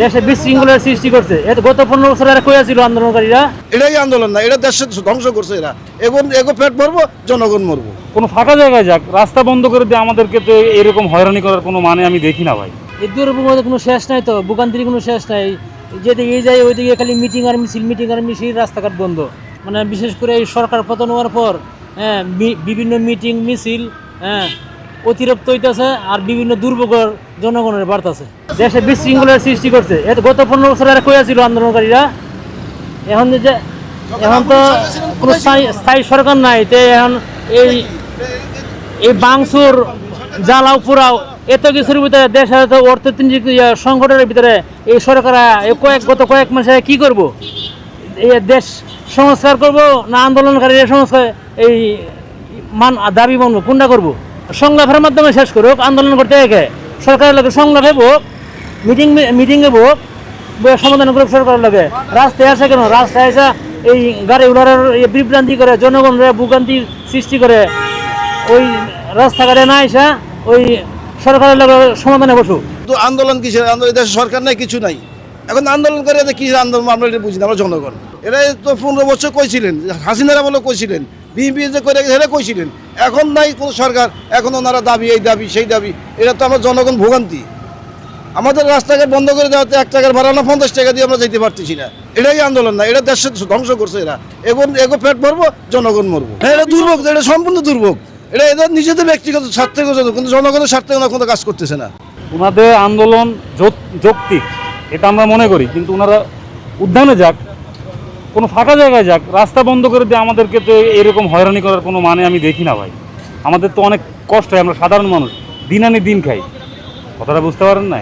দেশে বিশৃঙ্খলার সৃষ্টি করছে। এত গত পনেরো বছর আর কইয়া ছিল আন্দোলনকারীরা। এটাই আন্দোলন না এটা দেশের ধ্বংস করছে এরা। এখন এগো পেট মরবো জনগণ মরবো। কোনো ফাঁকা জায়গায় যাক রাস্তা বন্ধ করে দিয়ে আমাদেরকে তো এরকম হয়রানি করার কোনো মানে আমি দেখি না ভাই। এই দুর্ভোগের কোনো শেষ নাই তো ভোগান্তির কোনো শেষ নাই। যেদিকে এই যায় ওইদিকে খালি মিটিং আর মিছিল মিটিং আর মিছিল রাস্তাঘাট বন্ধ। মানে বিশেষ করে এই সরকার পতন হওয়ার পর হ্যাঁ বিভিন্ন মিটিং মিছিল হ্যাঁ অতিরিক্ত হইতেছে আর বিভিন্ন দুর্ভোগের জনগণের বাড়তেছে দেশে বিশৃঙ্খলার সৃষ্টি করছে। এত গত পনেরো বছর আর কইয়া ছিল আন্দোলনকারীরা। এখন যে এখন তো কোনো স্থায়ী সরকার নাই, তে এখন এই এই বাংসুর জ্বালাও পোড়াও এত কিছুর ভিতরে দেশ এত অর্থনৈতিক সংকটের ভিতরে এই সরকার কয়েক গত কয়েক মাসে কি করব? এই দেশ সংস্কার করব না আন্দোলনকারীরা সংস্কার এই মান দাবি মানব? কোনটা করব? সংলাপের মাধ্যমে শেষ করুক, আন্দোলন করতে একে। সরকারের লোকের সংলাপে হইব মিটিং মিটিং হইব বইয়া সমাধান করুক সরকারের লগে। রাস্তায় আসে কেন? রাস্তায় আসা এই গাড়ি উড়ার বিভ্রান্তি করে জনগণের ভোগান্তি সৃষ্টি করে। ওই রাস্তাঘাটে না আসা, ওই সরকারের লগে সমাধানে বসুক। আন্দোলন কিসের? আন্দোলন দেশের সরকার নাই, কিছু নাই। এখন আন্দোলন করে কিসের আন্দোলন, আমরা এটা বুঝি না, আমরা জনগণ। এরা তো পনেরো বছর কইছিলেন, হাসিনারা বলে কইছিলেন, বিএনপি যে করে গেছে এরা কইছিলেন। এখন নাই কোনো সরকার, এখন ওনারা দাবি, এই দাবি, সেই দাবি এটা তো আমরা জনগণ ভোগান্তি। আমাদের রাস্তাঘাট বন্ধ করে দেওয়াতে এক টাকার ভাড়া না পঞ্চাশ টাকা দিয়ে আমরা যেতে পারতেছি না। এটাই আন্দোলন না এটা দেশের ধ্বংস করছে এরা। এখন এগো পেট মরবো জনগণ মরবো। হ্যাঁ এটা দুর্ভোগ এটা সম্পূর্ণ দুর্ভোগ। এটা এদের নিজেদের ব্যক্তিগত স্বার্থে কিন্তু জনগণের স্বার্থে কোনো কাজ করতেছে না। ওনাদের আন্দোলন যৌক্তিক। এটা আমরা মনে করি, কিন্তু ওনারা উদ্যানে যাক, কোনো ফাঁকা জায়গায় যাক, রাস্তা বন্ধ করে দিয়ে আমাদেরকে তো এরকম হয়রানি করার কোনো মানে আমি দেখি না ভাই। আমাদের তো অনেক কষ্ট হয়, আমরা সাধারণ মানুষ, দিন আনি দিন খাই। কথাটা বুঝতে পারেন না